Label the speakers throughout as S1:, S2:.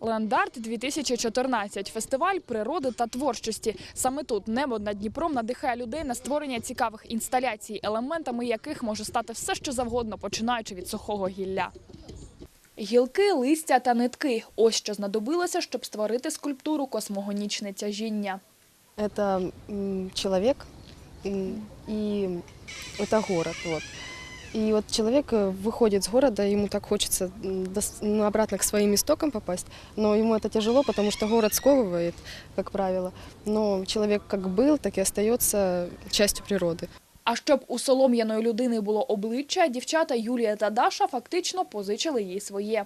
S1: Леондард 2014 – фестиваль природи та творчості. Саме тут небо над Дніпром надихає людей на створення цікавих інсталяцій, елементами яких може стати все, що завгодно, починаючи від сухого гілля. Гілки, листя та нитки – ось що знадобилося, щоб створити скульптуру космогонічне тяжіння.
S2: М, человек м, и город. Вот. И вот человек э, выходит с города, ему так хочется м, дос- ну, обратно к своим истокам попасть, но ему это тяжело, потому что город сковывает, как правило. Но человек как был, так и остается частью природы.
S1: А щоб у солом'яної людини було обличчя, дівчата Юлія та Даша фактично позичили їй своє.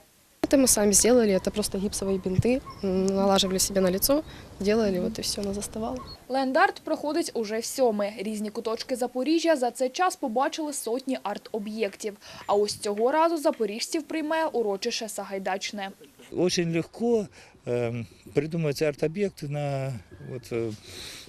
S2: Это мы сами сделали, это просто гипсовые бинты, м, налаживали себе на лицо, делали, вот и все, она заставала.
S1: Лендарт проходить уже в сьоме. Різні куточки Запоріжжя за цей час побачили сотні арт-об'єктів. А ось цього разу запоріжців приймає урочище Сагайдачне.
S3: Очень легко э, придумывать арт-объекты на, вот, э,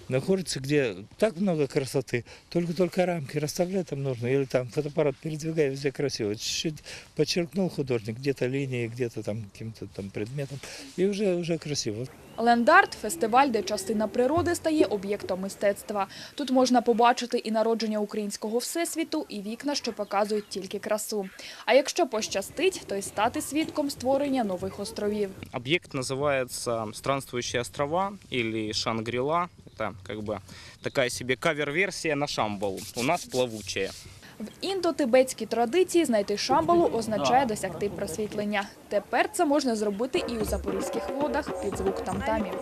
S3: находится, где так много красоты, только-только рамки расставлять там нужно, или там фотоаппарат передвигая, везде красиво. Чуть-чуть подчеркнул художник, где-то линией, где-то там каким-то там предметом, и уже, уже красиво.
S1: Лендарт – фестиваль, де частина природи стає об'єктом мистецтва. Тут можна побачити і народження українського всесвіту, і вікна, що показують тільки красу. А якщо пощастить, то й стати свідком створення нових островів.
S4: Объект называется «Странствующие острова» или «Шангрила». Это как бы такая себе кавер-версия на Шамбалу. У нас плавучая.
S1: В індотибетській традиції знайти шамбалу означає досягти просвітлення. Тепер це можна зробити і у запорізьких водах під звук тамтамів.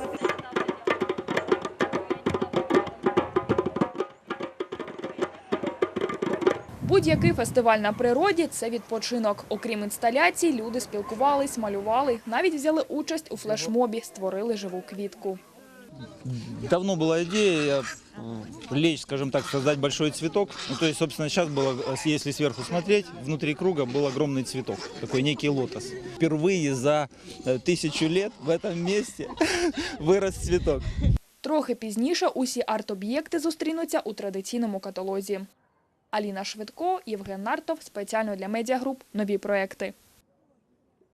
S1: Будь-який фестиваль на природі – це відпочинок. Окрім інсталяцій, люди спілкувались, малювали, навіть взяли участь у флешмобі, створили живу квітку
S5: давно была идея э, лечь, скажем так, создать большой цветок. Ну, то есть, собственно, сейчас было, э, если сверху смотреть, внутри круга был огромный цветок, такой некий лотос. Впервые за э, тысячу лет в этом месте вырос цветок.
S1: Трохи пізніше усі арт-об'єкти зустрінуться у традиційному каталозі. Аліна Швидко, Євген Нартов. Спеціально для медіагруп. Нові проекти.